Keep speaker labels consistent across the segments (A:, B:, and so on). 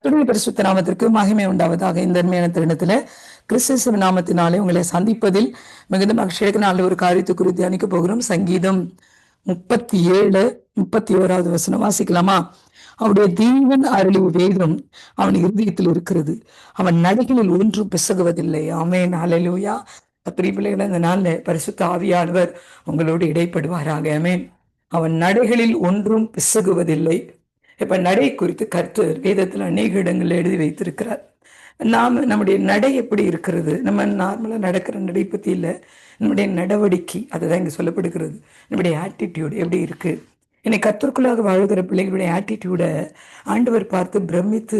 A: துணை பரிசுத்த நாமத்திற்கு மகிமை உண்டாவதாக இந்த அருமையான தருணத்துல கிறிஸ்துவ நாமத்தினாலே உங்களை சந்திப்பதில் மிகுந்த மகிழ்ச்சியாக நாளில் ஒரு காரியத்தை குறித்து தியானிக்க போகிறோம். சங்கீதம் முப்பத்தி ஏழு முப்பத்தி ஓராவது வசனம். வாசிக்கலாமா? அவருடைய தீவன் அருளி வேதம் அவன் இருதயத்தில் இருக்கிறது. அவன் நடைகளில் ஒன்றும் பிசகுவதில்லை. ஆமேன். அலையிலூயா பிள்ளைகளை இந்த நாளில் பரிசுத்த ஆவியானவர் உங்களோடு இடைப்படுவாராக. ஆமேன். அவன் நடைகளில் ஒன்றும் பிசகுவதில்லை. இப்ப நடை குறித்து கர்த்தர் வேதத்தில் அநேக இடங்கள் எழுதி வைத்திருக்கிறார். நாம் நம்முடைய நடை எப்படி இருக்கிறது? நம்ம நார்மலாக நடக்கிற நடை பற்றி இல்லை. நம்முடைய நடவடிக்கை அதுதான் இங்கே சொல்லப்படுகிறது. நம்முடைய ஆட்டிடியூட் எப்படி இருக்குது இன்னைக்கு கத்தருக்குள்ளாக வாழ்கிற பிள்ளைகளுடைய ஆட்டிடியூடை ஆண்டவர் பார்த்து பிரமித்து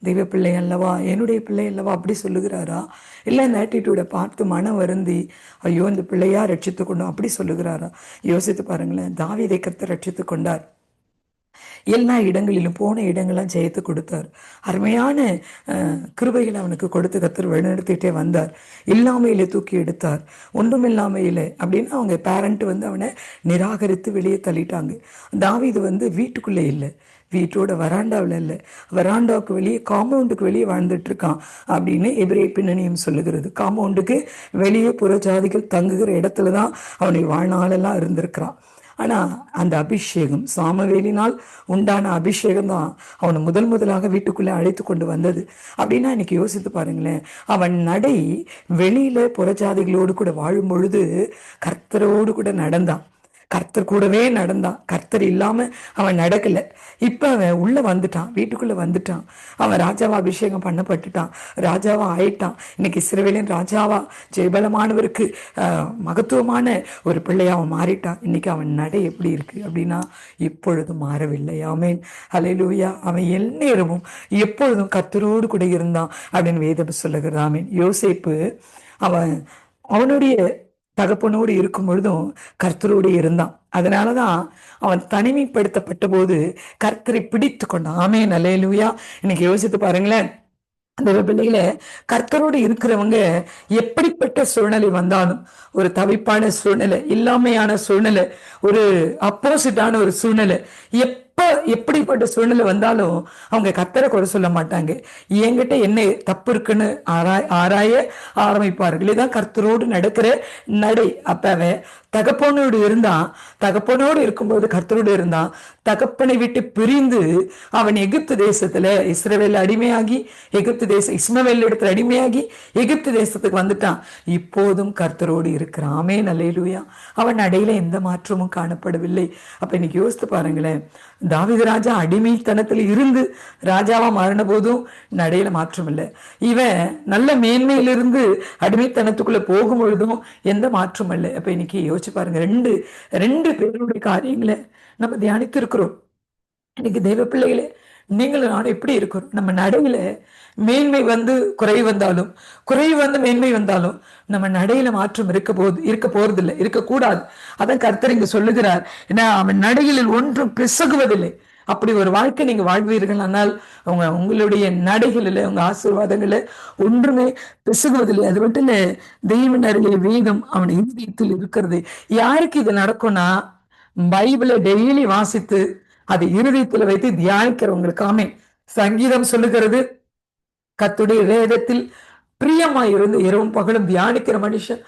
A: தெய்வ பிள்ளை அல்லவா? என்னுடைய பிள்ளை அல்லவா? அப்படி சொல்லுகிறாரா? இல்லை இந்த ஆட்டிடியூடை பார்த்து மனம் வருந்தி ஐயோ இந்த பிள்ளையா ரட்சித்து கொண்டோம். அப்படி சொல்லுகிறாரா? யோசித்து பாருங்களேன் தாவீதை கத்தை ரட்சித்து கொண்டார். எல்லா இடங்களிலும் போன இடங்கள்லாம் ஜெயத்து கொடுத்தார். அருமையான அஹ், கிருபைகளை அவனுக்கு கொடுத்து கத்தர் வழிநடத்திட்டே வந்தார். இல்லாமையிலே தூக்கி எடுத்தார். ஒன்றும் இல்லாமையில அப்படின்னு அவங்க பேரண்ட் வந்து அவனை நிராகரித்து வெளியே தள்ளிட்டாங்க. தாவிது வந்து வீட்டுக்குள்ளே இல்லை. வீட்டோட வராண்டாவில் இல்லை. வராண்டாவுக்கு வெளியே காம்பவுண்டுக்கு வெளியே வாழ்ந்துட்டு இருக்கான் அப்படின்னு எபிரே பின்னணியும் சொல்லுகிறது. காம்பவுண்டுக்கு வெளியே புற ஜாதிகள் தங்குகிற இடத்துல தான் அவனை வாழ்நாளெல்லாம் இருந்திருக்கிறான். ஆனா அந்த அபிஷேகம் சாமவேலினால் உண்டான அபிஷேகம் தான் அவனை முதல் முதலாக வீட்டுக்குள்ளே அழைத்து கொண்டு வந்தது. அப்படின்னா இன்னைக்கு யோசித்து பாருங்களேன் அவன் நடை வெளியில புறஜாதிகளோடு கூட வாழும் பொழுது கர்த்தரோடு கூட நடந்தான். கர்த்தர் கூடவே நடந்தான். கர்த்தர் இல்லாம அவன் நடக்கல. இப்ப அவன் உள்ள வந்துட்டான். வீட்டுக்குள்ள வந்துட்டான். அவன் ராஜாவா அபிஷேகம் பண்ணப்பட்டுட்டான். ராஜாவா ஆயிட்டான். இன்னைக்கு இஸ்ரவேலின் ராஜாவா ஜெயபலமானவருக்கு ஆஹ், மகத்துவமான ஒரு பிள்ளையா அவன் மாறிட்டான். இன்னைக்கு அவன் நடை எப்படி இருக்கு அப்படின்னா இப்பொழுது மாறவில்லை. ஆமேன். அலையிலூயா அவன் எந்நேரமும் எப்பொழுதும் கர்த்தரோடு கூட இருந்தான் அப்படின்னு வேதம் சொல்லுகிறான் ஆமேன். யோசேப்பு அவன் அவனுடைய தகப்பனோடு இருக்கும் பொழுதும் கர்த்தரோடு இருந்தான். அதனாலதான் அவன் தனிமைப்படுத்தப்பட்ட போது கர்த்தரை பிடித்து கொண்டான். ஆமே நல்லேலூயா இன்னைக்கு யோசித்து பாருங்களேன். அந்த பிள்ளைகளை கர்த்தரோடு இருக்கிறவங்க எப்படிப்பட்ட சூழ்நிலை வந்தாலும் ஒரு தவிப்பான சூழ்நிலை இல்லாமையான சூழ்நிலை ஒரு அப்போசிட்டான ஒரு சூழ்நிலை எப்ப எப்படிப்பட்ட சூழ்நிலை வந்தாலும் அவங்க கர்த்தரை குறை சொல்ல மாட்டாங்க. என்கிட்ட என்ன தப்பு இருக்குன்னு ஆராய் ஆராய ஆரம்பிப்பார்கள். இதுதான் கர்த்தரோடு நடக்கிற நடை. அப்ப அவன் தகப்பனோடு இருந்தான் தகப்பனோடு இருக்கும்போது கர்த்தரோடு இருந்தான் தகப்பனை விட்டு பிரிந்து அவன் எகிப்து தேசத்துல இஸ்ரேவேல் அடிமையாகி எகிப்து தேசம் இஸ்மவேல் இடத்துல அடிமையாகி எகிப்து தேசத்துக்கு வந்துட்டான். இப்போதும் கர்த்தரோடு இருக்கிறான். ஆமே நல்லேலூயா அவன் நடையில எந்த மாற்றமும் காணப்படவில்லை. அப்ப இன்னைக்கு யோசித்து பாருங்களேன். தாவித ராஜா அடிமைத்தனத்துல இருந்து ராஜாவா மாறின போதும் நடையில மாற்றம் இல்லை. இவன் நல்ல மேன்மையிலிருந்து அடிமைத்தனத்துக்குள்ள போகும் பொழுதும் எந்த மாற்றமும் இல்லை. அப்ப இன்னைக்கு யோசிச்சு பாருங்க ரெண்டு ரெண்டு பேருடைய காரியங்களை நம்ம தியானித்து இருக்கிறோம் இன்னைக்கு தெய்வ பிள்ளைகளே நீங்களும் நானும் எப்படி இருக்கிறோம்? நம்ம நடையில மேன்மை வந்து குறைவு வந்தாலும் குறைவு வந்து மேன்மை வந்தாலும் நம்ம நடையில மாற்றம் இருக்க போது இருக்க போறதில்லை இருக்கக்கூடாது அதான் கர்த்தர் இங்க சொல்லுகிறார். ஏன்னா அவன் நடைகளில் ஒன்றும் பிசகுவதில்லை. அப்படி ஒரு வாழ்க்கை நீங்க வாழ்வீர்கள் ஆனால் உங்க உங்களுடைய நடைகளில் உங்க ஆசீர்வாதங்கள ஒன்றுமே பிசகுவதில்லை. அது மட்டும் இல்ல தெய்வ அருளே வீதம் அவன் இந்தியத்தில் இருக்கிறது. யாருக்கு இது நடக்கும்னா பைபிளை டெய்லி வாசித்து அது இருதயத்தில் வைத்து தியானிக்கிறவங்களுக்கு ஆமே சங்கீதம் சொல்லுகிறது கத்துடைய வேதத்தில் பிரியமாய் இருந்து இரவும் பகலும் தியானிக்கிற மனுஷன்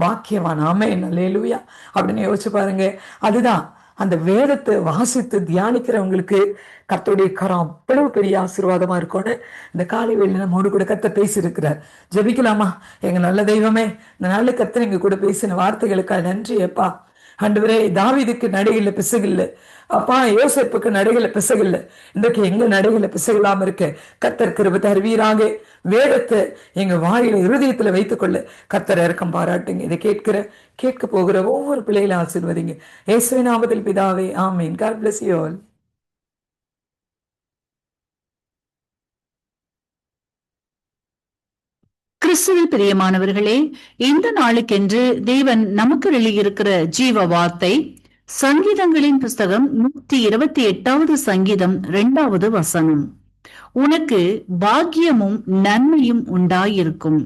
A: பாக்கியவான். ஆமே நல்லேலுயா அப்படின்னு யோசிச்சு பாருங்க. அதுதான் அந்த வேதத்தை வாசித்து தியானிக்கிறவங்களுக்கு கர்த்தருடைய கரம் அவ்வளவு பெரிய ஆசீர்வாதமா இருக்கும்னு இந்த காலை வேளையில நம்மோடு கூட கத்த பேசியிருக்கிறார். ஜெபிக்கலாமா? எங்க நல்ல தெய்வமே இந்த நல்ல கத்தை எங்க கூட பேசின வார்த்தைகளுக்காக நன்றி எப்பா ஆண்டவரே தாவிதுக்கு நடையில பிசகில்ல. அப்பா யோசிப்புக்கு நடையில பிசகில்ல. இன்றைக்கு எங்க நடையில பிசகில்லாம இருக்க? கத்தர் கிருப தருவீராக. வேதத்தை எங்க வாயில இருதயத்துல வைத்துக்கொள்ள கத்தர் இறக்கம் பாராட்டுங்க. இதை கேட்கிற கேட்க போகிற ஒவ்வொரு பிள்ளைகளை ஆசீர்வதிங்க. இயேசுவின் நாமத்தில் பிதாவே ஆமீன். காட் பிளஸ் யூ ஆல்
B: கிறிஸ்துவில் பிரியமானவர்களே இந்த நாளுக்கென்று தேவன் நமக்கு வெளியிருக்கிற ஜீவ வார்த்தை சங்கீதங்களின் புஸ்தகம் நூத்தி இருபத்தி எட்டாவது சங்கீதம் இரண்டாவது வசனம். உனக்கு பாக்கியமும் நன்மையும் உண்டாயிருக்கும்.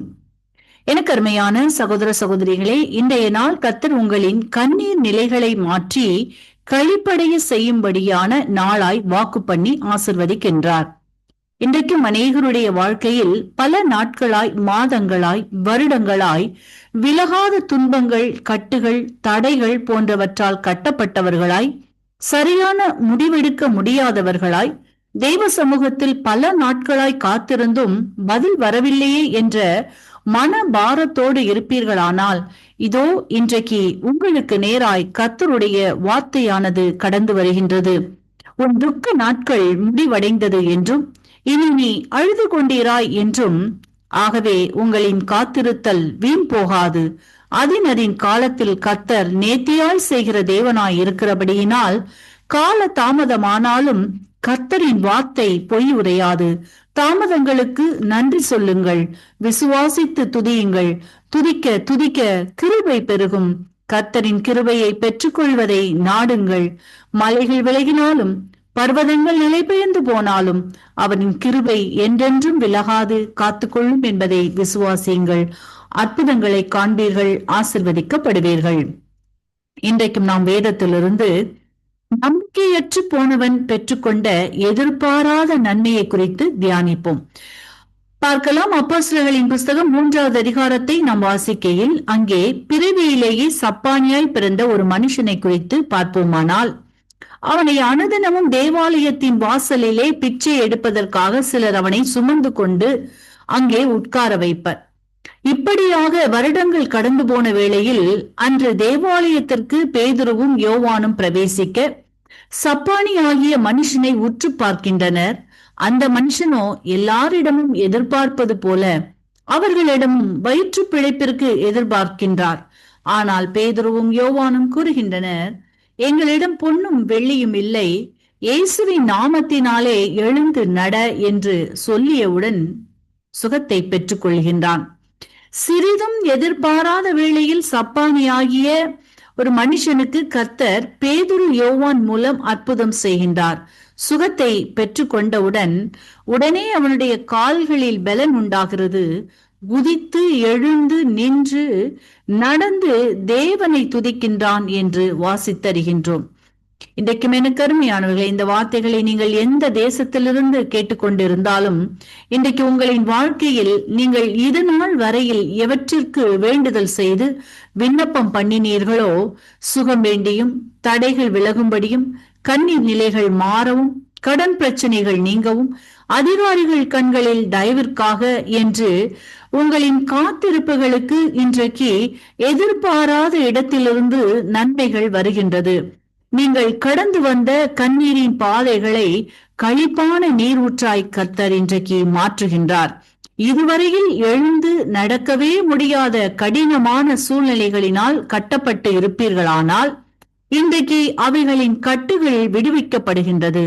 B: எனக்கு அருமையான சகோதர சகோதரிகளே இன்றைய நாள் கத்தர் உங்களின் கண்ணீர் நிலைகளை மாற்றி கழிப்படைய செய்யும்படியான நாளாய் வாக்கு பண்ணி ஆசிர்வதிக்கின்றார். இன்றைக்கும் அநேகருடைய வாழ்க்கையில் பல நாட்களாய் மாதங்களாய் வருடங்களாய் விலகாத துன்பங்கள் கட்டுகள் தடைகள் போன்றவற்றால் கட்டப்பட்டவர்களாய் சரியான முடிவெடுக்க முடியாதவர்களாய் தெய்வ சமூகத்தில் பல நாட்களாய் காத்திருந்தும் பதில் வரவில்லையே என்ற மன பாரத்தோடு இருப்பீர்களானால் இதோ இன்றைக்கு உங்களுக்கு நேராய் கத்தருடைய வார்த்தையானது கடந்து வருகின்றது. உன் துக்க நாட்கள் முடிவடைந்தது என்றும் இனி நீ அழுது கொண்டீராய் என்றும் ஆகவே உங்களின் காத்திருத்தல் வீண் போகாது அதினரின் காலத்தில் கர்த்தர் நேத்தியாய் செய்கிற தேவனாய் இருக்கிறபடியினால் கால தாமதமானாலும் கர்த்தரின் வார்த்தை பொய் உரையாது. தாமதங்களுக்கு நன்றி சொல்லுங்கள். விசுவாசித்து துதியுங்கள். துதிக்க துதிக்க கிருபை பெருகும். கர்த்தரின் கிருபையை பெற்றுக்கொள்வதை நாடுங்கள். மலைகள் விலகினாலும் பர்வதங்கள் நிலைபெயர்ந்து போனாலும் அவரின் கிருபை என்றென்றும் விலகாது காத்துக்கொள்ளும் என்பதை விசுவாசியுங்கள். அற்புதங்களை காண்பீர்கள் ஆசிர்வதிக்கப்படுவீர்கள். இன்றைக்கும் நாம் வேதத்திலிருந்து நம்பிக்கையற்று போனவன் பெற்றுக்கொண்ட எதிர்பாராத நன்மையை குறித்து தியானிப்போம். பார்க்கலாம் அப்போஸ்தலர்களின் புஸ்தகம் மூன்றாவது அதிகாரத்தை நாம் வாசிக்கையில் அங்கே பிறவியிலேயே சப்பானியாய் பிறந்த ஒரு மனுஷனை குறித்து பார்ப்போமானால் அவனை அனுதினமும் தேவாலயத்தின் வாசலிலே பிச்சை எடுப்பதற்காக சிலர் அவனை சுமந்து கொண்டு அங்கே உட்கார வைப்பர். இப்படியாக வருடங்கள் கடந்து போன வேளையில் அன்று தேவாலயத்திற்கு பேதுருவும் யோவானும் பிரவேசிக்க சப்பானி ஆகிய மனுஷனை உற்று பார்க்கின்றனர். அந்த மனுஷனோ எல்லாரிடமும் எதிர்பார்ப்பது போல அவர்களிடமும் வயிற்று பிழைப்பிற்கு எதிர்பார்க்கின்றார். ஆனால் பேதுருவும் யோவானும் கூறுகின்றனர் எங்களிடம் பொன்னும் வெள்ளியும் இல்லை. இயேசுவின் நாமத்தினாலே எழுந்து நட என்று சொல்லியவுடன் சுகத்தை பெற்றுக் கொள்கின்றான் சிறிதும் எதிர்பாராத வேளையில் சப்பானியாகிய ஒரு மனுஷனுக்கு கர்த்தர் பேதுரு யோவான் மூலம் அற்புதம் செய்கின்றார். சுகத்தை பெற்றுக்கொண்டவுடன் உடனே அவனுடைய கால்களில் பலன் உண்டாகிறது. குதித்து எழுந்து நின்று நடந்து தேவனை துதிக்கின்றான் என்று வாசித்தருகின்றோம் இன்றைக்கும் எனக்கு அருமையானவர்களே இந்த வார்த்தைகளை நீங்கள் எந்த தேசத்திலிருந்து கேட்டுக்கொண்டிருந்தாலும் இன்றைக்கு உங்களின் வாழ்க்கையில் நீங்கள் இது நாள் வரையில் எவற்றிற்கு வேண்டுதல் செய்து விண்ணப்பம் பண்ணினீர்களோ சுகம் வேண்டியும் தடைகள் விலகும்படியும் கண்ணீர் நிலைகள் மாறவும் கடன் பிரச்சனைகள் நீங்கவும் அதிகாரிகள் கண்களில் தயவிற்காக என்று உங்களின் காத்திருப்புகளுக்கு இன்றைக்கு எதிர்பாராத இடத்திலிருந்து நன்மைகள் வருகின்றது. நீங்கள் கடந்து வந்த கண்ணீரின் பாதைகளை களிப்பான நீரூற்றாய் கர்த்தர் இன்றைக்கு மாற்றுகின்றார். இதுவரையில் எழுந்து நடக்கவே முடியாத கடினமான சூழ்நிலைகளினால் கட்டப்பட்டு இருப்பீர்களானால் இன்றைக்கு அவைகளின் கட்டுகள் விடுவிக்கப்படுகின்றது.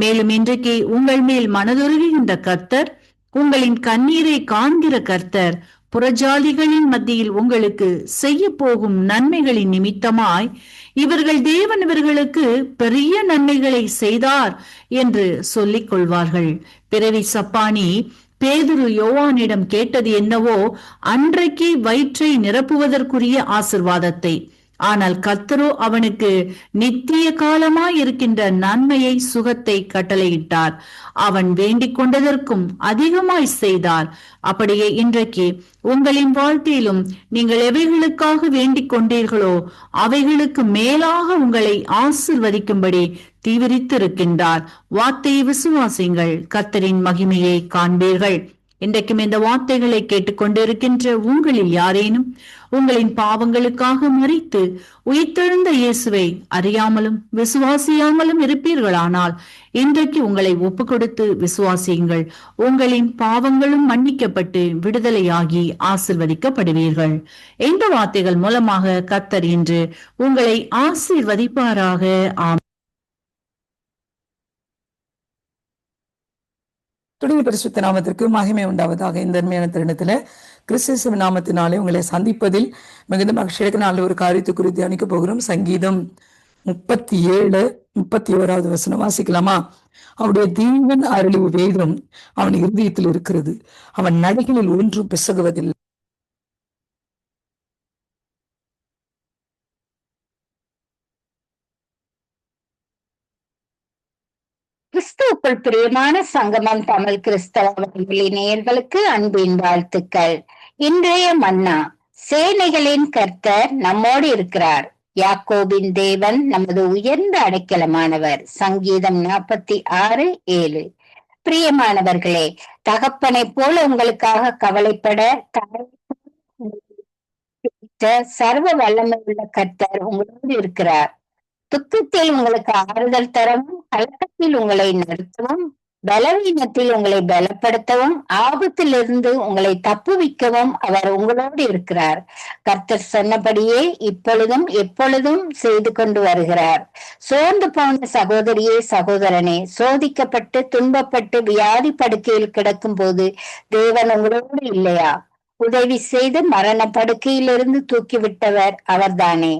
B: மேலும் இன்றைக்கு உங்கள் மேல் மனதுருகுகின்ற கர்த்தர் உங்களின் கண்ணீரை காண்கிற கர்த்தர் புறஜாதிகளின் மத்தியில் உங்களுக்கு செய்ய போகும் நன்மைகளின் நிமித்தமாய் இவர்கள் தேவன் இவர்களுக்கு பெரிய நன்மைகளை செய்தார் என்று சொல்லிக் கொள்வார்கள். பிறவி சப்பானி பேதுரு யோவானிடம் கேட்டது என்னவோ அன்றைக்கு வயிற்றை நிரப்புவதற்குரிய ஆசிர்வாதத்தை. ஆனால் கத்தரோ அவனுக்கு நித்திய காலமாய் இருக்கின்ற நன்மையை சுகத்தை கட்டளையிட்டார். அவன் வேண்டிக் கொண்டதற்கும் அதிகமாய் செய்தார். அப்படியே இன்றைக்கு உங்களின் வாழ்க்கையிலும் நீங்கள் எவைகளுக்காக வேண்டிக் கொண்டீர்களோ அவைகளுக்கு மேலாக உங்களை ஆசிர்வதிக்கும்படி தீவிரித்திருக்கின்றார். வார்த்தையை விசுவாசிங்கள் கர்த்தரின் மகிமையை காண்பீர்கள். இன்றைக்கும் இந்த வார்த்தைகளை கேட்டுக்கொண்டிருக்கின்ற உங்களில் யாரேனும் உங்களின் பாவங்களுக்காக மறித்து உயிர்த்தெழுந்த இயேசுவை அறியாமலும் விசுவாசியாமலும் இருப்பீர்களானால் இன்றைக்கு உங்களை ஒப்பு கொடுத்து விசுவாசியுங்கள். உங்களின் பாவங்களும் மன்னிக்கப்பட்டு விடுதலையாகி ஆசிர்வதிக்கப்படுவீர்கள். இந்த வார்த்தைகள் மூலமாக கத்தர் இன்று உங்களை ஆசிர்வதிப்பாராக. ஆம்
A: துணிவு பரிசுத்த நாமத்திற்கு மகிமை உண்டாவதாக இந்த அருமையான தருணத்துல கிறிஸ்துவ நாமத்தினாலே உங்களை சந்திப்பதில் மிகுந்த மகிழ்ச்சியாக நாள் ஒரு காரியத்தை குறித்து அணிக்க போகிறோம். சங்கீதம் முப்பத்தி ஏழு முப்பத்தி ஓராவது வசனம். வாசிக்கலாமா? அவருடைய தீவன் அருளிவு வேதம் அவன் இருதயத்தில் இருக்கிறது. அவன் நடைகளில் ஒன்றும் பிசகுவதில்லை.
C: உங்கள் பிரியமான சங்கமம் தமிழ் கிறிஸ்தவ நேயர்களுக்கு அன்பின் வாழ்த்துக்கள். இன்றைய மன்னா சேனைகளின் கர்த்தர் நம்மோடு இருக்கிறார். யாக்கோபின் தேவன் நமது உயர்ந்த அடைக்கலமானவர். சங்கீதம் நாற்பத்தி ஆறு ஏழு. பிரியமானவர்களே தகப்பனை போல உங்களுக்காக கவலைப்பட சர்வ வல்லமை உள்ள கர்த்தர் உங்களோடு இருக்கிறார். துக்கத்தில் உங்களுக்கு ஆறுதல் தரவும் கலக்கத்தில் உங்களை நடத்தவும் பலவீனத்தில் உங்களை பலப்படுத்தவும் ஆபத்திலிருந்து உங்களை தப்புவிக்கவும் அவர் உங்களோடு இருக்கிறார். கர்த்தர் சொன்னபடியே இப்பொழுதும் எப்பொழுதும் செய்து கொண்டு வருகிறார். சோர்ந்து போன சகோதரியே சகோதரனே சோதிக்கப்பட்டு துன்பப்பட்டு வியாதி படுக்கையில் கிடக்கும் போது தேவன் உங்களோடு இல்லையா? உதவி செய்து மரண படுக்கையிலிருந்து தூக்கிவிட்டவர் அவர்தானே.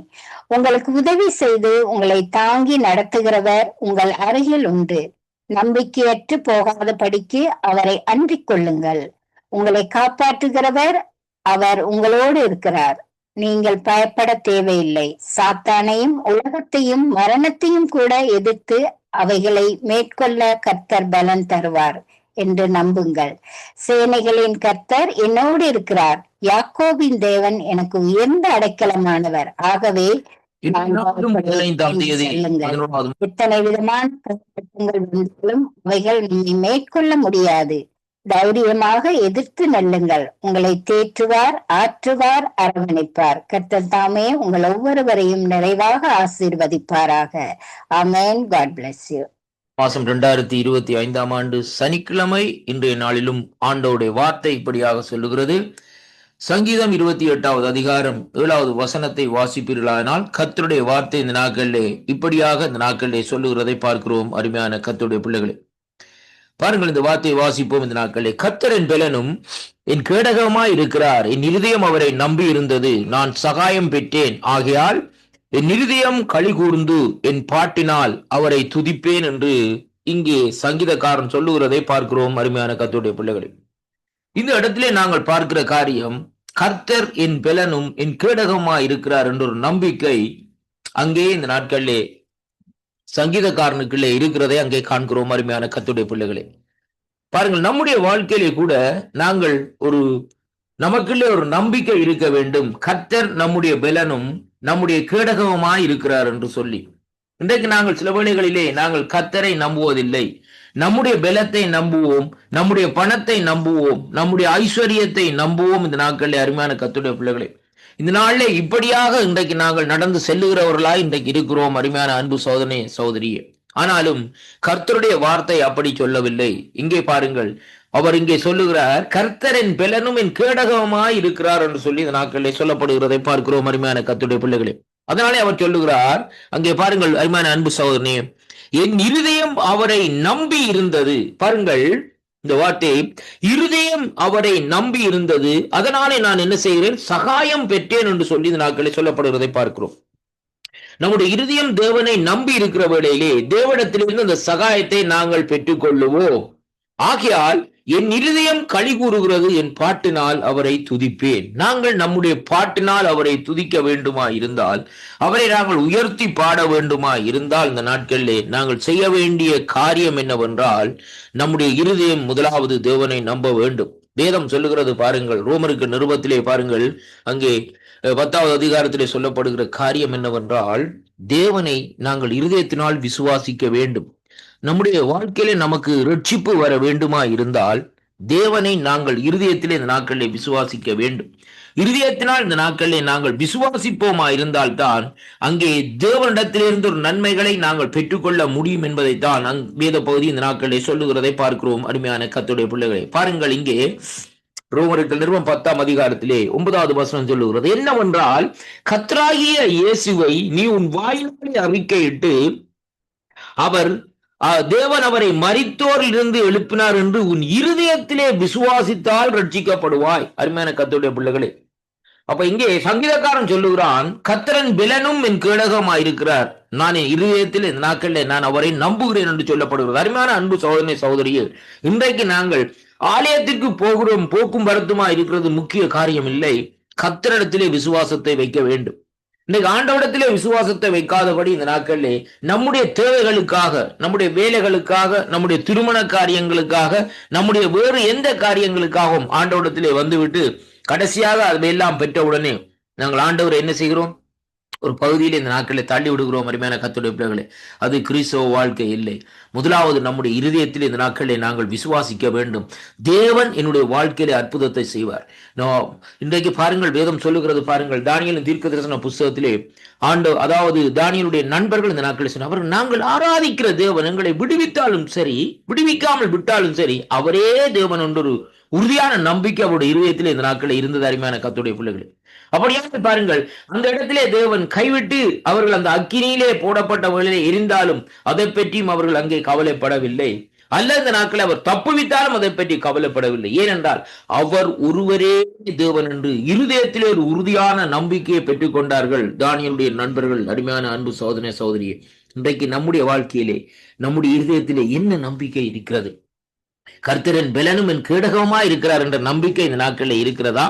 C: உங்களுக்கு உதவி செய்து உங்களை தாங்கி நடத்துகிறவர் உங்கள் அருகில் உண்டு. நம்பிக்கையற்று போகாத படிக்கு அவரை அன்றி கொள்ளுங்கள். உங்களை காப்பாற்றுகிறவர் அவர் உங்களோடு இருக்கிறார். நீங்கள் பயப்பட தேவையில்லை. சாத்தானையும் உலகத்தையும் மரணத்தையும் கூட எதிர்த்து அவைகளை மேற்கொள்ள கர்த்தர் பலன் தருவார். என்று நம்புங்கள். சேனைகளின் கர்த்தர் என்னோடு இருக்கிறார். யாக்கோபின் தேவன் எனக்கு உயர்ந்த அடைக்கலமானவர். ஆகவே எத்தனை விதமான வந்தாலும் அவைகள் நம்மை மேற்கொள்ள முடியாது. தைரியமாக எதிர்த்து நெல்லுங்கள். உங்களை தேற்றுவார் ஆற்றுவார் அரவணைப்பார். கர்த்தர் தாமே உங்கள் ஒவ்வொருவரையும் நிறைவாக ஆசீர்வதிப்பாராக. ஆமென். God bless you.
D: மாசம் இரண்டாயிரத்தி இருபத்தி ஐந்தாம் ஆண்டு சனிக்கிழமை இன்றைய நாளிலும் ஆண்டோடைய வார்த்தை இப்படியாக சொல்லுகிறது. சங்கீதம் இருபத்தி எட்டாவது அதிகாரம் ஏழாவது வசனத்தை வாசிப்பீர்களானால் கத்தருடைய வார்த்தை இந்த நாட்களிலே இப்படியாக இந்த நாட்களிலே சொல்லுகிறதை பார்க்கிறோம். அருமையான கத்தருடைய பிள்ளைகளே பாருங்கள் இந்த வார்த்தையை வாசிப்போம் இந்த நாட்களிலே. கத்தரின் பலனும் என் கேடகமாய் இருக்கிறார். என் இருதயம் அவரை நம்பி இருந்தது. நான் சகாயம் பெற்றேன். ஆகையால் என் இருதயம் களி கூர்ந்து என் பாட்டினால் அவரை துதிப்பேன் என்று இங்கே சங்கீதக்காரன் சொல்லுகிறதை பார்க்கிறோம் அருமையான கத்துடைய பிள்ளைகளே. இந்த இடத்திலே நாங்கள் பார்க்கிற காரியம் கர்த்தர் என் பெலனும் என் கேடகமா இருக்கிறார் என்ற ஒரு நம்பிக்கை அங்கே இந்த நாட்களிலே சங்கீதக்காரனுக்குள்ளே இருக்கிறதை அங்கே காண்கிறோம் அருமையான கத்துடைய பிள்ளைகளே. பாருங்கள் நம்முடைய வாழ்க்கையிலே கூட நாங்கள் ஒரு நமக்குள்ளே ஒரு நம்பிக்கை இருக்க வேண்டும். கர்த்தர் நம்முடைய பெலனும் நம்முடைய கேடகமாய் இருக்கிறார் என்று சொல்லி. இன்றைக்கு நாங்கள் சில வேளைகளிலே நாங்கள் கத்தரை நம்புவதில்லை. நம்முடைய பலத்தை நம்புவோம் நம்முடைய பணத்தை நம்புவோம் நம்முடைய ஐஸ்வர்யத்தை நம்புவோம் இந்த நாட்களில் அருமையான கத்துடைய பிள்ளைகளே. இந்த நாளிலே இப்படியாக இன்றைக்கு நாங்கள் நடந்து செல்லுகிறவர்களாய் இன்றைக்கு இருக்கிறோம் அருமையான அன்பு சோதனை சகோதரியே. ஆனாலும் கர்த்தருடைய வார்த்தை அப்படி சொல்லவில்லை. இங்கே பாருங்கள் அவர் இங்கே சொல்லுகிறார் கர்த்தரின் பெலனும் என் கேடகமாய் இருக்கிறார் என்று சொல்லி இந்த நாட்களிலே சொல்லப்படுகிறதை பார்க்கிறோம் அருமையான கத்துடைய பிள்ளைகளே. அதனாலே அவர் சொல்லுகிறார் அங்கே பாருங்கள் அருமையான அன்பு சகோதரனே என் இருதயம் அவரை நம்பி இருந்தது. பாருங்கள் இந்த வார்த்தை இருதயம் அவரை நம்பி இருந்தது அதனாலே நான் என்ன செய்கிறேன்? சகாயம் பெற்றேன் என்று சொல்லி இந்த நாட்களில் சொல்லப்படுகிறதை பார்க்கிறோம். நம்முடைய இருதயம் தேவனை நம்பி இருக்கிற வேளையிலே தேவனிடத்திலிருந்து அந்த சகாயத்தை நாங்கள் பெற்றுக்கொள்ளுவோம். ஆகையால் என் இருதயம் களி கூறுகிறது என் பாட்டினால் அவரை துதிப்பேன். நாங்கள் நம்முடைய பாட்டினால் அவரை துதிக்க வேண்டுமா இருந்தால் அவரை நாங்கள் உயர்த்தி பாட வேண்டுமா இருந்தால் இந்த நாட்களிலே நாங்கள் செய்ய வேண்டிய காரியம் என்னவென்றால் நம்முடைய இருதயம் முதலாவது தேவனை நம்ப வேண்டும். வேதம் சொல்லுகிறது பாருங்கள் ரோமருக்கு நிருபத்திலே பாருங்கள் அங்கே பத்தாவது அதிகாரத்திலே சொல்லப்படுகிற காரியம் என்னவென்றால் தேவனை நாங்கள் இருதயத்தினால் விசுவாசிக்க வேண்டும். நம்முடைய வாழ்க்கையிலே நமக்கு ரட்சிப்பு வர வேண்டுமா இருந்தால் தேவனை நாங்கள் இருதயத்திலே இந்த நாட்களில் விசுவாசிக்க வேண்டும். இருதயத்தினால் இந்த நாட்களிலே நாங்கள் விசுவாசிப்போமா இருந்தால்தான் அங்கே தேவனிடத்திலிருந்து ஒரு நன்மைகளை நாங்கள் பெற்றுக்கொள்ள முடியும் என்பதைத்தான் அங் வேத பகுதி இந்த நாட்களிலே சொல்லுகிறதை பார்க்கிறோம். அருமையான கத்துடைய பிள்ளைகளை பாருங்கள் இங்கே ரோமர்கள் நிறுவனம் பத்தாம் அதிகாரத்திலே ஒன்பதாவது வசனம் சொல்லுகிறது. என்னவென்றால் கத்ராகிய இயேசுவை நீ உன் வாயினாலே அறிக்கையிட்டு அவர் தேவன் அவரை மறித்தோரில் இருந்து எழுப்பினார் என்று உன் இருதயத்திலே விசுவாசித்தால் ரட்சிக்கப்படுவாய். அருமையான கத்துடைய பிள்ளைகளே. அப்ப இங்கே சங்கீதக்காரன் சொல்லுகிறான் கத்தரன் பிலனும் என் கேடகமாயிருக்கிறார். நான் என் இருதயத்தில் இந்த நாட்களில் நான் அவரை நம்புகிறேன் என்று சொல்லப்படுகிறது. அருமையான அன்பு சோதனை சகோதரியே இன்றைக்கு நாங்கள் ஆலயத்திற்கு போகிறோம் போக்கும் வரத்துமா இருக்கிறது முக்கிய காரியம் இல்லை கத்தரிடத்திலே விசுவாசத்தை வைக்க வேண்டும். இன்றைக்கு ஆண்டவடத்திலே விசுவாசத்தை வைக்காதபடி இந்த நாட்களிலே நம்முடைய தேவைகளுக்காக நம்முடைய வேலைகளுக்காக நம்முடைய திருமண காரியங்களுக்காக நம்முடைய வேறு எந்த காரியங்களுக்காகவும் ஆண்டவடத்திலே வந்துவிட்டு கடைசியாக அதையெல்லாம் பெற்ற உடனே நாங்கள் ஆண்டவர் என்ன செய்கிறோம்? ஒரு பகுதியில் இந்த நாட்களை தள்ளி விடுகிறோம் அருமையான கத்துடைய பிள்ளைகளே. அது கிறிஸ்தவ வாழ்க்கை இல்லை. முதலாவது நம்முடைய இருதயத்தில் இந்த நாட்களை நாங்கள் விசுவாசிக்க வேண்டும். தேவன் என்னுடைய வாழ்க்கையிலே அற்புதத்தை செய்வார். இன்றைக்கு பாருங்கள் வேதம் சொல்லுகிறது பாருங்கள் தானியலின் தீர்க்க தரிசன புஸ்தகத்திலே ஆண்டு அதாவது தானியலுடைய நண்பர்கள் இந்த நாட்களை சொன்ன அவர்கள் நாங்கள் ஆராதிக்கிற தேவன் எங்களை விடுவித்தாலும் சரி விடுவிக்காமல் விட்டாலும் சரி அவரே தேவன் என்ற உறுதியான நம்பிக்கை அவருடைய இருதயத்தில் இந்த நாட்களில் இருந்தது அருமையான கத்துடைய பிள்ளைகளே. அப்படியாக பாருங்கள். அந்த இடத்திலே தேவன் கைவிட்டு அவர்கள் அந்த அக்கினியிலே போடப்பட்ட வேளையிலே எரிந்தாலும் அதை பற்றியும் அவர்கள் அங்கே கவலைப்படவில்லை. அல்ல இந்த நாட்களை அவர் தப்புவித்தாலும் அதை பற்றி கவலைப்படவில்லை. ஏனென்றால் அவர் ஒருவரே தேவன் என்று இருதயத்திலே ஒரு உறுதியான நம்பிக்கையை பெற்றுக் கொண்டார்கள். நண்பர்கள் அருமையான அன்பு சோதனை சோதரியே இன்றைக்கு நம்முடைய வாழ்க்கையிலே நம்முடைய இருதயத்திலே என்ன நம்பிக்கை இருக்கிறது? கர்த்தரன் பெலனும் என் கேடகமா இருக்கிறார் என்ற நம்பிக்கை இந்த நாட்களில் இருக்கிறதா?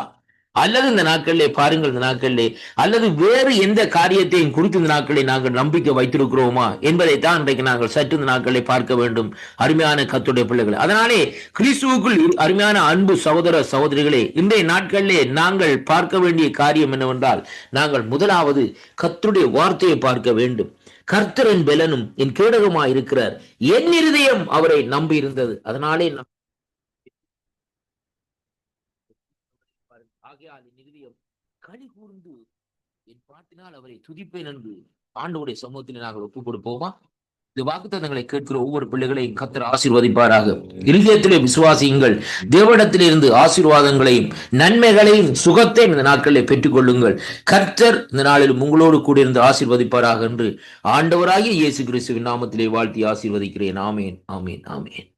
D: அல்லது இந்த நாட்களிலே பாருங்கள் இந்த நாட்களிலே அல்லது வேறு எந்த காரியத்தையும் குறித்து இந்த நாட்களை நாங்கள் நம்பிக்கை வைத்திருக்கிறோமா என்பதைத்தான் இன்றைக்கு நாங்கள் சற்று இந்த நாட்களை பார்க்க வேண்டும். அருமையான கத்துடைய பிள்ளைகள் அதனாலே கிறிஸ்துவுக்குள் அருமையான அன்பு சகோதர சகோதரிகளே இன்றைய நாட்களிலே நாங்கள் பார்க்க வேண்டிய காரியம் என்னவென்றால் நாங்கள் முதலாவது கத்துடைய வார்த்தையை பார்க்க வேண்டும். கர்த்தரின் பெலனும் என் கேடகமாய் இருக்கிறார் என் இருதயம் அவரை நம்பி இருந்தது அதனாலே நம்- ஆகையால் என் இருதயம் களி கூர்ந்து என்னால் அவரை துதிப்பேன் என்று ஆண்டவருடைய சமூகத்தில் நாங்கள் ஒப்புக் கொடுப்போமா இந்த வாக்குத்தங்களை கேட்கிற ஒவ்வொரு பிள்ளைகளையும் கத்தர் ஆசீர்வதிப்பாராக. இருதயத்திலே விசுவாசியுங்கள். தேவனிடத்திலிருந்து ஆசீர்வாதங்களையும் நன்மைகளையும் சுகத்தையும் இந்த நாட்களில் பெற்றுக்கொள்ளுங்கள். கர்த்தர் இந்த நாளில் உங்களோடு கூட இருந்து ஆசீர்வதிப்பாராக என்று ஆண்டவராகிய இயேசு கிறிஸ்துவின் நாமத்திலே வாழ்த்தி ஆசீர்வதிக்கிறேன். ஆமேன் ஆமேன் ஆமேன்.